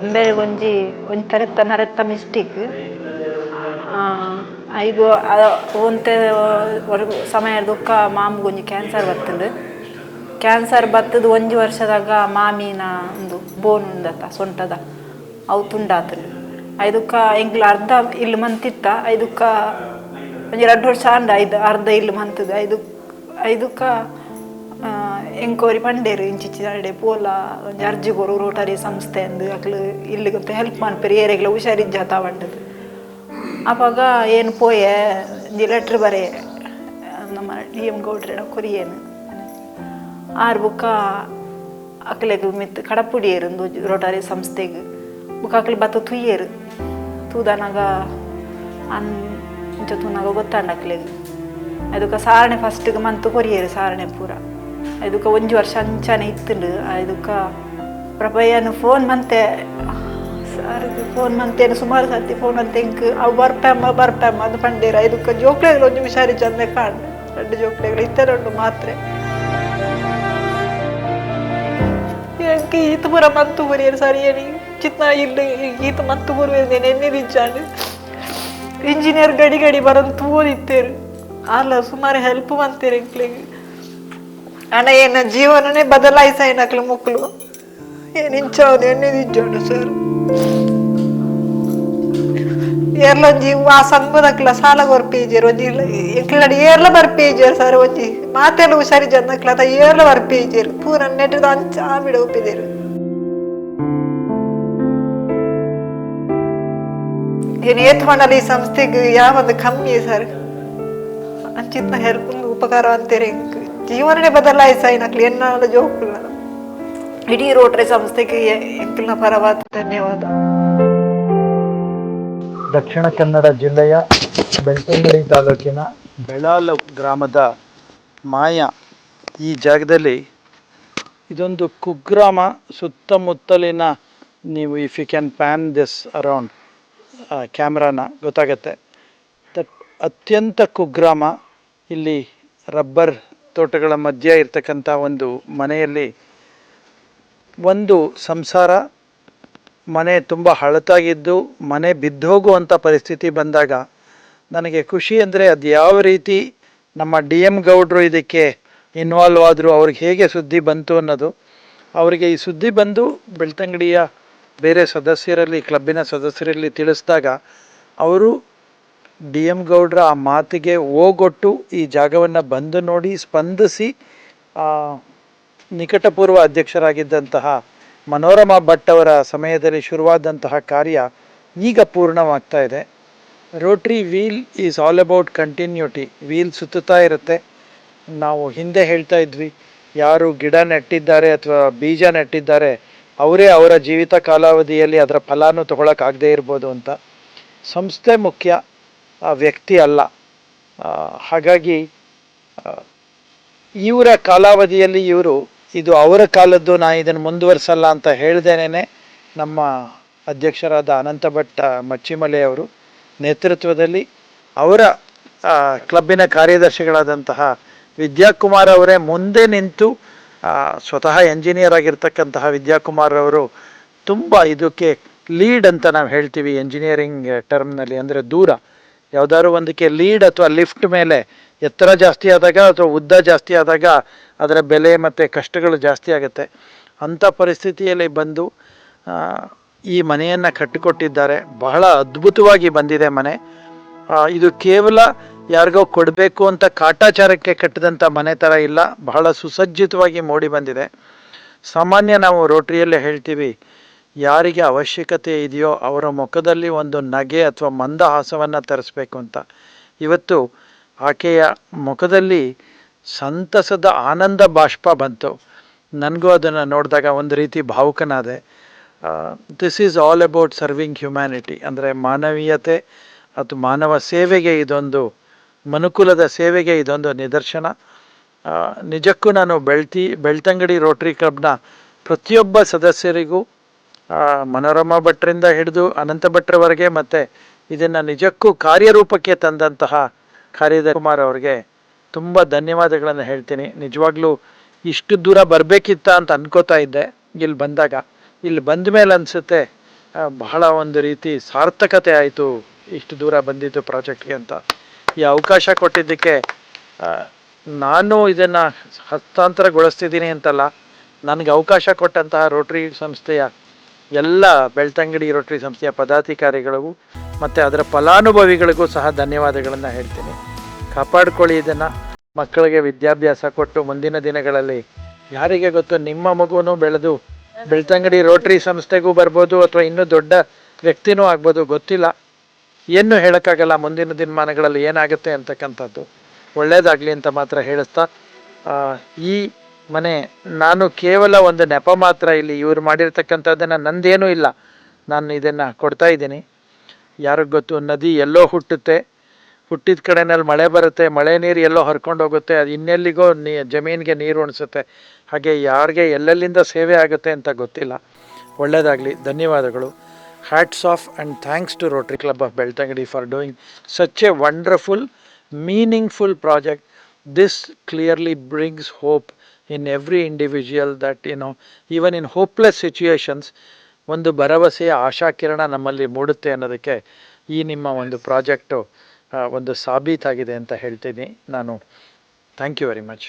ಬೇರೆ ಒಂಜಿ ತರೆತ್ತ ನರೆತ್ತ ಮಿಸ್ಟೇಕ್. ಐದು ಒಂತೆ ಸಮಯ ದುಃಖ ಮಾಮುಗೆ ಒಂಜಿ ಕ್ಯಾನ್ಸರ್ ಬತ್ತುಂಡು ಕ್ಯಾನ್ಸರ್ ಬತ್ತದು ಒಂಜಿ ವರ್ಷದಾಗ ಮಾಮಿನ ಒಂದು ಬೋನ್ ಉಂದತ್ತ ಸೊಂಟದ. ಅವು ತುಂಡಾತುಂಡು. ಐದುಕ್ಕ ಎಂಗ್ಲ ಅರ್ಧ ಇಲ್ಲಿ ಮಂತಿತ್ತ, ಐದುಕ್ಕ ಒಂಜಿ ಎರಡು ವರ್ಷ ಅಂಡ, ಐದು ಅರ್ಧ ಇಲ್ಲಿ ಮಂತದ. ಐದು ಐದುಕ್ಕ ಎಂಕ್ವರಿ ಪಂಡೇರು ಇಂಚಿಚ್ಚಿ ನಡೆ ಪೋಲ ಒಂಜಿ ಅರ್ಜಿ ಕೊರು, ರೋಟರಿ ಸಂಸ್ಥೆ ಅಂದು ಅಕ್ಲು ಇಲ್ಲಿ ಗೊತ್ತ ಹೆಲ್ಪ್ ಮನ್ಪೆರು ಏರೆಗ್ಲ ಹುಷಾರಿಜ್ಜ ತಾವಂಡದು ಅವಾಗ ಏನು ಪೋಯೆ, ಜಿ ಲೆಟ್ರ್ ಬರೆ, ನಮ್ಮ ಡಿ ಎಂ ಗೌಡ್ರೆಡ ಕೊರಿಯೇನು. ಆರು ಬುಕ್ಕ ಅಕ್ಲೆಗ್ ಮಿತ್ ಕಡಪುಡಿಯೇರು ಒಂದು ರೋಟರಿ ಸಂಸ್ಥೆಗೆ. ಬುಕ್ಕ ಅಕ್ಲಿ ಬತ್ತ ತುಯ್ಯೇರು ತೂದನಾಗ ಅನ್ ಇಂಚ ತೂನಾಗ ಗೊತ್ತಾಂಡ ಅಕ್ಲೆಗ್ ಅದಕ್ಕೆ ಸಾರಣೆ ಫಸ್ಟಿಗೆ ಮಂತು ಕೊರಿಯೇರು, ಸಾರಣೆ ಪೂರ. ಅದಕ್ಕೆ ಒಂದು ವರ್ಷ ಅಂಚಾನೆ ಇತ್ತುಂಡು ಇದಕ್ಕೆ ಪ್ರಭಯನು ಫೋನ್ ಮಂತೆ ಸರ್ ಫೋನ್ ಮಂತೇನು ಸುಮಾರು ಸರ್ತಿ ಫೋನ್ ಅಂತ ಎಂಕ್ ಅವು ಬರ್ಪಮ್ಮ ಬರ್ಪಮ್ಮ ಅದು ಪಂಡೀರ ಇದಕ್ಕೆ ಜೋಕ್ಲೆಗಳು ಒಂದು ಹುಷಾರಿ ಚಂದ ಕಾಣ್ ಎರಡು ಜೋಕ್ಲೆಗಳು ಮಾತ್ರೆ ಎಂಕ್ ಈತ ಪೂರ ಮಂತು ಬರಿಯರು ಸರಿ ಏನಿ ಚಿತ್ನ ಇಲ್ಲ ಈತ ಮಂತು ಬರುವೇನೆ ನೆನ್ನೆ ನಿಜ್ಜಾಂಡು ಇಂಜಿನಿಯರ್ ಗಡಿ ಗಡಿ ಬರೋದು ತೂದಿತ್ತೇರು ಅಲ್ಲ ಸುಮಾರು ಹೆಲ್ಪ್ ಮಂತೇರು ಅಣ್ಣ ಏನ ಜೀವನನೇ ಬದಲಾಯಿಸ ಏನಕ್ಲು ಮಕ್ಕಳು ಏನಿಂಚೋದು ಇಂಚವದು ಎಣ್ಣೆದಿಜ್ಜೋಣ ಸರ್. ಏರ್ಲ ಒಂಜಿ ಆ ಸಂಘದಕ್ಲ ಸಾಲ ಬರ್ಪೇಜರ್ ಒಂಜಿ ಎಂಕ್ಲಡಿ ಏರ್ಲ ಬರ್ಪೇಜರ್ ಸರ್, ಒಂಜಿ ಮಾತೆಲ್ಲ ಹುಷಾರಿ ಜನಕ್ಲ ಅದ ಏರ್ಲ ಬರ್ಪೇಜರ್ ಪೂರ ನೆಟ್ಟದ ಅಂಚ ಬಿಡ ಒಪ್ಪಿದೇರು. ಏನು ಏತ್ ಮಾಡಲ್ಲ ಈ ಸಂಸ್ಥೆಗೆ ಯಾವೊಂದು ಕಮ್ಮಿ, ಸರ್? ಅಂಚಿತ್ನ ಹೆಲ್ಪ್, ಉಪಕಾರ ಅಂತೀರಿ ಎಂಕ್ ಜೀವನನೇ ಬದಲಾಯಿಸ ನಕ್ಲಿ ಎನ್ನಾಲ ಜೋಕುಲ್ಲ ಇಡೀ ರೋಟರಿ ಸಂಸ್ಥೆಗೆ ಎಂಕಲ್ನ ಪರವಾದ ಧನ್ಯವಾದ. ದಕ್ಷಿಣ ಕನ್ನಡ ಜಿಲ್ಲೆಯ ಬೆಳ್ತಂಗಡಿ ತಾಲೂಕಿನ ಬೆಳಾಲ ಗ್ರಾಮದ ಮಾಯ ಈ ಜಾಗದಲ್ಲಿ ಇದೊಂದು ಕುಗ್ರಾಮ ಸುತ್ತಮುತ್ತಲಿನ ನೀವು if you can pan this around ಕ್ಯಾಮ್ರಾನ ಗೊತ್ತಾಗತ್ತೆ. ದಟ್ ಅತ್ಯಂತ ಕುಗ್ರಾಮ ಇಲ್ಲಿ ರಬ್ಬರ್ ತೋಟಗಳ ಮಧ್ಯೆ ಇರ್ತಕ್ಕಂಥ ಒಂದು ಮನೆಯಲ್ಲಿ ಒಂದು ಸಂಸಾರ, ಮನೆ ತುಂಬ ಹಳತಾಗಿದ್ದು, ಮನೆ ಬಿದ್ದೋಗುವಂಥ ಪರಿಸ್ಥಿತಿ ಬಂದಾಗ ನನಗೆ ಖುಷಿ ಅಂದರೆ ಅದು ಯಾವ ರೀತಿ ನಮ್ಮ ಡಿ ಎಂ ಗೌಡ್ರು ಇದಕ್ಕೆ ಇನ್ವಾಲ್ವ್ ಆದರು, ಅವ್ರಿಗೆ ಹೇಗೆ ಸುದ್ದಿ ಬಂತು ಅನ್ನೋದು. ಅವರಿಗೆ ಈ ಸುದ್ದಿ ಬಂದು ಬೆಳ್ತಂಗಡಿಯ ಬೇರೆ ಸದಸ್ಯರಲ್ಲಿ, ಕ್ಲಬ್ಬಿನ ಸದಸ್ಯರಲ್ಲಿ ತಿಳಿಸಿದಾಗ ಅವರು ಡಿ ಎಂ ಗೌಡ್ರ ಆ ಮಾತಿಗೆ ಓಗೊಟ್ಟು ಈ ಜಾಗವನ್ನು ಬಂದು ನೋಡಿ ಸ್ಪಂದಿಸಿ ನಿಕಟಪೂರ್ವ ಅಧ್ಯಕ್ಷರಾಗಿದ್ದಂತಹ ಮನೋರಮಾ ಭಟ್ ಅವರ ಸಮಯದಲ್ಲಿ ಶುರುವಾದಂತಹ ಕಾರ್ಯ ಈಗ ಪೂರ್ಣವಾಗ್ತಾ ಇದೆ. Rotary wheel is all about continuity wheel ಸುತ್ತುತ್ತಾ ಇರುತ್ತೆ. ನಾವು ಹಿಂದೆ ಹೇಳ್ತಾ ಇದ್ವಿ, ಯಾರು ಗಿಡ ನೆಟ್ಟಿದ್ದಾರೆ ಅಥವಾ ಬೀಜ ನೆಟ್ಟಿದ್ದಾರೆ, ಅವರೇ ಅವರ ಜೀವಿತ ಕಾಲಾವಧಿಯಲ್ಲಿ ಅದರ ಫಲಾನು ತಗೊಳಕ್ಕಾಗದೇ ಇರ್ಬೋದು ಅಂತ. ಸಂಸ್ಥೆ ಮುಖ್ಯ ವ್ಯಕ್ತಿ ಅಲ್ಲ. ಹಾಗಾಗಿ ಇವರ ಕಾಲಾವಧಿಯಲ್ಲಿ ಇವರು, ಇದು ಅವರ ಕಾಲದ್ದು ನಾ ಇದನ್ನು ಮುಂದುವರಿಸಲ್ಲ ಅಂತ ಹೇಳ್ದೇನೆ ನಮ್ಮ ಅಧ್ಯಕ್ಷರಾದ ಅನಂತ ಭಟ್ ಮಚ್ಚಿಮಲೆ ಅವರು ನೇತೃತ್ವದಲ್ಲಿ ಅವರ ಕ್ಲಬ್ಬಿನ ಕಾರ್ಯದರ್ಶಿಗಳಾದಂತಹ ವಿದ್ಯಾಕುಮಾರ್ ಅವರೇ ಮುಂದೆ ನಿಂತು ಸ್ವತಃ ಎಂಜಿನಿಯರ್ ಆಗಿರ್ತಕ್ಕಂತಹ ವಿದ್ಯಾಕುಮಾರ್ ಅವರು ತುಂಬ ಇದಕ್ಕೆ ಲೀಡ್ ಅಂತ ನಾವು ಹೇಳ್ತೀವಿ ಎಂಜಿನಿಯರಿಂಗ್ ಟರ್ಮ್ನಲ್ಲಿ ಅಂದರೆ ದೂರ. ಯಾವ್ದಾದ್ರು ಒಂದಕ್ಕೆ ಲೀಡ್ ಅಥವಾ ಲಿಫ್ಟ್ ಮೇಲೆ ಎತ್ತರ ಜಾಸ್ತಿ ಆದಾಗ ಅಥವಾ ಉದ್ದ ಜಾಸ್ತಿ ಆದಾಗ ಅದರ ಬೆಲೆ ಮತ್ತು ಕಷ್ಟಗಳು ಜಾಸ್ತಿ ಆಗುತ್ತೆ. ಅಂಥ ಪರಿಸ್ಥಿತಿಯಲ್ಲಿ ಬಂದು ಈ ಮನೆಯನ್ನು ಕಟ್ಟಿಕೊಟ್ಟಿದ್ದಾರೆ. ಬಹಳ ಅದ್ಭುತವಾಗಿ ಬಂದಿದೆ ಮನೆ. ಇದು ಕೇವಲ ಯಾರಿಗೋ ಕೊಡಬೇಕು ಅಂತ ಕಾಟಾಚಾರಕ್ಕೆ ಕಟ್ಟಿದಂಥ ಮನೆ ಥರ ಇಲ್ಲ. ಬಹಳ ಸುಸಜ್ಜಿತವಾಗಿ ಮೂಡಿ ಬಂದಿದೆ. ಸಾಮಾನ್ಯ ನಾವು ರೋಟ್ರಿಯಲ್ಲೇ ಹೇಳ್ತೀವಿ ಯಾರಿಗೆ ಅವಶ್ಯಕತೆ ಇದೆಯೋ ಅವರ ಮುಖದಲ್ಲಿ ಒಂದು ನಗೆ ಅಥವಾ ಮಂದಹಾಸವನ್ನು ತರಿಸ್ಬೇಕು ಅಂತ. ಇವತ್ತು ಆಕೆಯ ಮುಖದಲ್ಲಿ ಸಂತಸದ ಆನಂದ ಬಾಷ್ಪ ಬಂತು. ನನಗೂ ಅದನ್ನು ನೋಡಿದಾಗ ಒಂದು ರೀತಿ ಭಾವುಕನಾದೆ. This is all about serving humanity ಅಂದರೆ ಮಾನವೀಯತೆ ಅಥವಾ ಮಾನವ ಸೇವೆಗೆ ಇದೊಂದು, ಮನುಕುಲದ ಸೇವೆಗೆ ಇದೊಂದು ನಿದರ್ಶನ. ನಿಜಕ್ಕೂ ನಾನು ಬೆಳ್ತಿ, ಬೆಳ್ತಂಗಡಿ ರೋಟ್ರಿ ಕ್ಲಬ್ನ ಪ್ರತಿಯೊಬ್ಬ ಸದಸ್ಯರಿಗೂ ಮನೋರಮಾ ಭಟ್ರಿಂದ ಹಿಡಿದು ಅನಂತ ಭಟ್ರವರೆಗೆ ಮತ್ತು ಇದನ್ನು ನಿಜಕ್ಕೂ ಕಾರ್ಯರೂಪಕ್ಕೆ ತಂದಂತಹ ಕಾರ್ಯದ ಕುಮಾರ್ ಅವರಿಗೆ ತುಂಬ ಧನ್ಯವಾದಗಳನ್ನು ಹೇಳ್ತೀನಿ. ನಿಜವಾಗ್ಲೂ ಇಷ್ಟು ದೂರ ಬರಬೇಕಿತ್ತ ಅಂತ ಅನ್ಕೋತಾ ಇದ್ದೆ. ಇಲ್ಲಿ ಬಂದಾಗ ಇಲ್ಲಿ ಬಂದ ಮೇಲೆ ಅನಿಸುತ್ತೆ ಬಹಳ ಒಂದು ರೀತಿ ಸಾರ್ಥಕತೆ ಆಯಿತು ಇಷ್ಟು ದೂರ ಬಂದಿದ್ದು ಪ್ರಾಜೆಕ್ಟ್ಗೆ ಅಂತ. ಈ ಅವಕಾಶ ಕೊಟ್ಟಿದ್ದಕ್ಕೆ ನಾನು ಇದನ್ನು ಹಸ್ತಾಂತರಗೊಳಿಸ್ತಿದ್ದೀನಿ ಅಂತಲ್ಲ, ನನಗೆ ಅವಕಾಶ ಕೊಟ್ಟಂತಹ ರೋಟರಿ ಸಂಸ್ಥೆಯ ಎಲ್ಲ ಬೆಳ್ತಂಗಡಿ ರೋಟರಿ ಸಂಸ್ಥೆಯ ಪದಾಧಿಕಾರಿಗಳಿಗೂ ಮತ್ತು ಅದರ ಫಲಾನುಭವಿಗಳಿಗೂ ಸಹ ಧನ್ಯವಾದಗಳನ್ನು ಹೇಳ್ತೀನಿ. ಕಾಪಾಡ್ಕೊಳ್ಳಿ ಇದನ್ನು. ಮಕ್ಕಳಿಗೆ ವಿದ್ಯಾಭ್ಯಾಸ ಕೊಟ್ಟು ಮುಂದಿನ ದಿನಗಳಲ್ಲಿ ಯಾರಿಗೆ ಗೊತ್ತು ನಿಮ್ಮ ಮಗುನು ಬೆಳೆದು ಬೆಳ್ತಂಗಡಿ ರೋಟರಿ ಸಂಸ್ಥೆಗೂ ಬರ್ಬೋದು ಅಥವಾ ಇನ್ನೂ ದೊಡ್ಡ ವ್ಯಕ್ತಿನೂ ಆಗ್ಬೋದು ಗೊತ್ತಿಲ್ಲ. ಏನು ಹೇಳೋಕ್ಕಾಗಲ್ಲ ಮುಂದಿನ ದಿನಮಾನಗಳಲ್ಲಿ ಏನಾಗುತ್ತೆ ಅಂತಕ್ಕಂಥದ್ದು. ಒಳ್ಳೆಯದಾಗಲಿ ಅಂತ ಮಾತ್ರ ಹೇಳಿಸ್ತಾ ಈ ಮನೆ, ನಾನು ಕೇವಲ ಒಂದು ನೆಪ ಮಾತ್ರ ಇಲ್ಲಿ ಇವ್ರು ಮಾಡಿರ್ತಕ್ಕಂಥದ್ದನ್ನು ನಂದೇನೂ ಇಲ್ಲ. ನಾನು ಇದನ್ನು ಕೊಡ್ತಾ ಇದ್ದೀನಿ. ಯಾರಿಗೆ ಗೊತ್ತು, ನದಿ ಎಲ್ಲೋ ಹುಟ್ಟುತ್ತೆ. ಹುಟ್ಟಿದ ಕಡೆನಲ್ಲಿ ಮಳೆ ಬರುತ್ತೆ, ಮಳೆ ನೀರು ಎಲ್ಲೋ ಹರ್ಕೊಂಡು ಹೋಗುತ್ತೆ, ಅದು ಇನ್ನೆಲ್ಲಿಗೋ ನೀ ಜಮೀನಿಗೆ ನೀರು ಉಣಿಸುತ್ತೆ. ಹಾಗೆ ಯಾರಿಗೆ ಎಲ್ಲೆಲ್ಲಿಂದ ಸೇವೆ ಆಗುತ್ತೆ ಅಂತ ಗೊತ್ತಿಲ್ಲ. ಒಳ್ಳೆಯದಾಗಲಿ ಧನ್ಯವಾದಗಳು. Hats off and thanks to Rotary club of Belthangady for doing such a wonderful meaningful project this clearly brings hope in every individual that you know even in hopeless situations ಒಂದು ಭರವಸೆಯ ಆಶಾಕಿರಣ ನಮ್ಮಲ್ಲಿ ಮೂಡುತ್ತೆ ಅನ್ನೋದಕ್ಕೆ ಈ ನಿಮ್ಮ ಒಂದು ಪ್ರಾಜೆಕ್ಟು ಒಂದು ಸಾಬೀತಾಗಿದೆ ಅಂತ ಹೇಳ್ತೀನಿ ನಾನು thank you very much